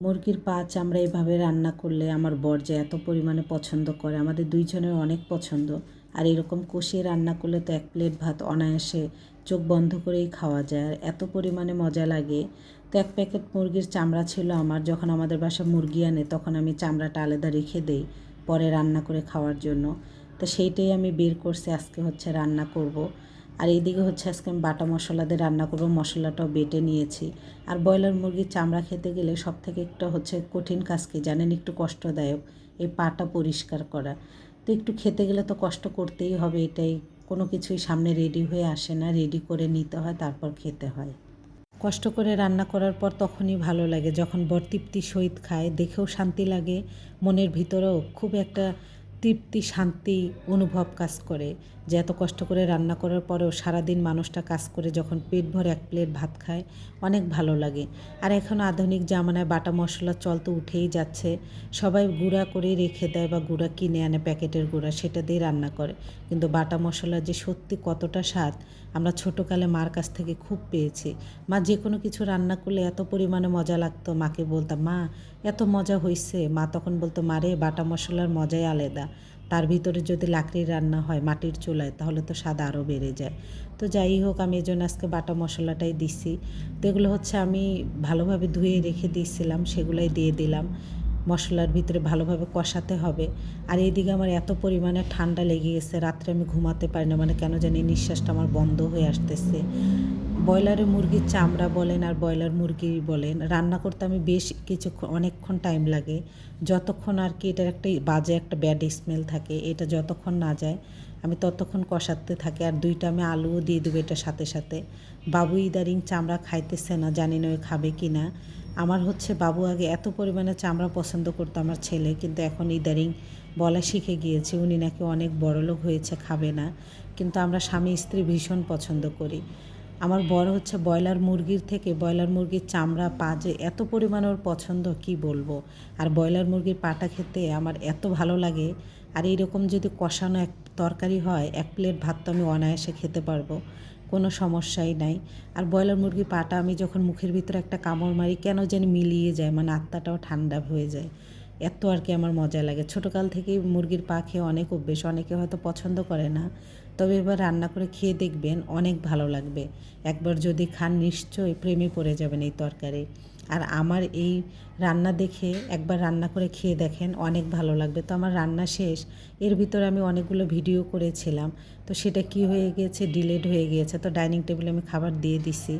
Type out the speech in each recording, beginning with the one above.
মুরগির পা চামড়া এভাবে রান্না করলে আমার বর যে এত পরিমাণে পছন্দ করে, আমাদের দুইজনের অনেক পছন্দ। আর এরকম কষিয়ে রান্না করলে তো এক প্লেট ভাত অনায়াসে চোখ বন্ধ করেই খাওয়া যায়। আর এত পরিমাণে মজা লাগে। তো এক প্যাকেট মুরগির চামড়া ছিল আমার, যখন আমাদের বাসা মুরগি আনে, তখন আমি চামড়াটা আলাদা রেখে দেই পরে রান্না করে খাওয়ার জন্য। তো সেইটাই আমি বের করছি, আজকে হচ্ছে রান্না করব। আর এইদিকে হচ্ছে আজকে আমি বাটা মশলা দিয়ে রান্না করব, মশলাটাও বেটে নিয়েছি। আর ব্রয়লার মুরগির চামড়া খেতে গেলে সব থেকে একটা হচ্ছে কঠিন কাজ কি জানেন? একটু কষ্টদায়ক। এই পাটা পরিষ্কার করা। তো একটু খেতে গেলে তো কষ্ট করতেই হবে এটাই। কোনো কিছুই সামনে রেডি হয়ে আসে না রেডি করে নিতে হয়, তারপর খেতে হয়। কষ্ট করে রান্না করার পর তখনই ভালো লাগে। যখন বর তৃপ্তি সহিত খায়, দেখেও শান্তি লাগে। মনের ভিতরেও খুব একটা তৃপ্তি, শান্তি অনুভব কাজ করে। যে এত কষ্ট করে রান্না করার পরেও সারাদিন মানুষটা কাজ করে যখন পেট ভরে এক প্লেট ভাত খায়, অনেক ভালো লাগে। আর এখন আধুনিক জামানায় বাটা মশলা চল তো উঠেই যাচ্ছে। সবাই গুঁড়া করে রেখে দেয় বা গুঁড়া কিনে আনে প্যাকেটের গুঁড়া, সেটা দিয়ে রান্না করে। কিন্তু বাটা মশলা যে সত্যি কতটা স্বাদ, আমরা ছোটোকালে মার কাছ থেকে খুব পেয়েছি। মা যে কোনো কিছু রান্না করলে এত পরিমাণে মজা লাগতো। মাকে বলতাম, মা, এত মজা হয়েছে মা তখন বলতো মারে বাটা মশলার মজাই আলাদা। তার ভিতরে যদি লাকড়ির রান্না হয় মাটির চুলায়, তাহলে তো স্বাদ আরও বেড়ে যায়। তো যাই হোক, আমি এজন্য আজকে বাটা মশলাটাই দিছি। তো এগুলো হচ্ছে আমি ভালোভাবে ধুয়ে রেখে দিয়েছিলাম, সেগুলাই দিয়ে দিলাম। মশলার ভিতরে ভালোভাবে কষাতে হবে। আর এইদিকে আমার এত পরিমাণে ঠান্ডা লেগে গেছে, রাত্রে আমি ঘুমাতে পারি না মানে কেন জানি নিঃশ্বাসটা আমার বন্ধ হয়ে আসতেছে। ব্রয়লারের মুরগির চামড়া বলেন আর ব্রয়লার মুরগি বলেন, রান্না করতে আমি বেশ কিছু অনেকক্ষণ টাইম লাগে। যতক্ষণ আর কি এটার একটা বাজে একটা ব্যাড স্মেল থাকে, এটা যতক্ষণ না যায়, আমি ততক্ষণ কষাতে থাকি। আর দুইটা আমি আলুও দিয়ে দেবো এটার সাথে সাথে। বাবু ইদারিং চামড়া খাইতেছে না, জানি না ওই খাবে কি না আমার হচ্ছে বাবু আগে এত পরিমাণে চামড়া পছন্দ করতো আমার ছেলে, কিন্তু এখন ইদারিং বলা শিখে গিয়েছে, উনি নাকি অনেক বড়লোক হয়েছে, খাবে না। কিন্তু আমরা স্বামী স্ত্রী ভীষণ পছন্দ করি। আমার বড় হচ্ছে ব্রয়লার মুরগির থেকে ব্রয়লার মুরগির চামড়া, পা যে এত পরিমাণ ওর পছন্দ, কি বলব? আর ব্রয়লার মুরগির পাটা খেতে আমার এত ভালো লাগে। আর এইরকম যদি কষানো এক তরকারি হয়, এক প্লেট ভাত তো আমি অনায়াসে খেতে পারব, কোনো সমস্যাই নাই। আর ব্রয়লার মুরগির পাটা আমি যখন মুখের ভিতরে একটা কামড় মারি, কেন যেন মিলিয়ে যায় মানে আত্মাটাও ঠান্ডা হয়ে যায়। এত আর কি আমার মজা লাগে। ছোটোকাল থেকেই মুরগির পা খেয়ে অনেক অভ্যেস, অনেকে হয়তো পছন্দ করে না। তবে এবার রান্না করে খেয়ে দেখবেন অনেক ভালো লাগবে। একবার যদি খান নিশ্চয়ই প্রেমে পড়ে যাবেন এই তরকারি। আর আমার এই রান্না দেখে একবার রান্না করে খেয়ে দেখেন, অনেক ভালো লাগবে। তো আমার রান্না শেষ, এর ভিতরে আমি অনেকগুলো ভিডিও করেছিলাম। তো সেটা কি হয়ে গিয়েছে ডিলেট হয়ে গিয়েছে। তো ডাইনিং টেবিলে আমি খাবার দিয়ে দিছি।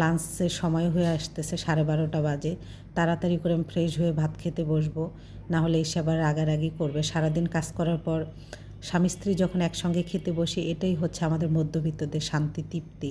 লাঞ্চের সময় হয়ে আসতেছে সাড়ে বারোটা বাজে। তাড়াতাড়ি করে আমি ফ্রেশ হয়ে ভাত খেতে বসবো। না হলে এসে আবার রাগারাগি করবে। সারাদিন কাজ করার পর স্বামী স্ত্রী যখন একসঙ্গে খেতে বসি, এটাই হচ্ছে আমাদের মধ্যবিত্তদের শান্তি, তৃপ্তি।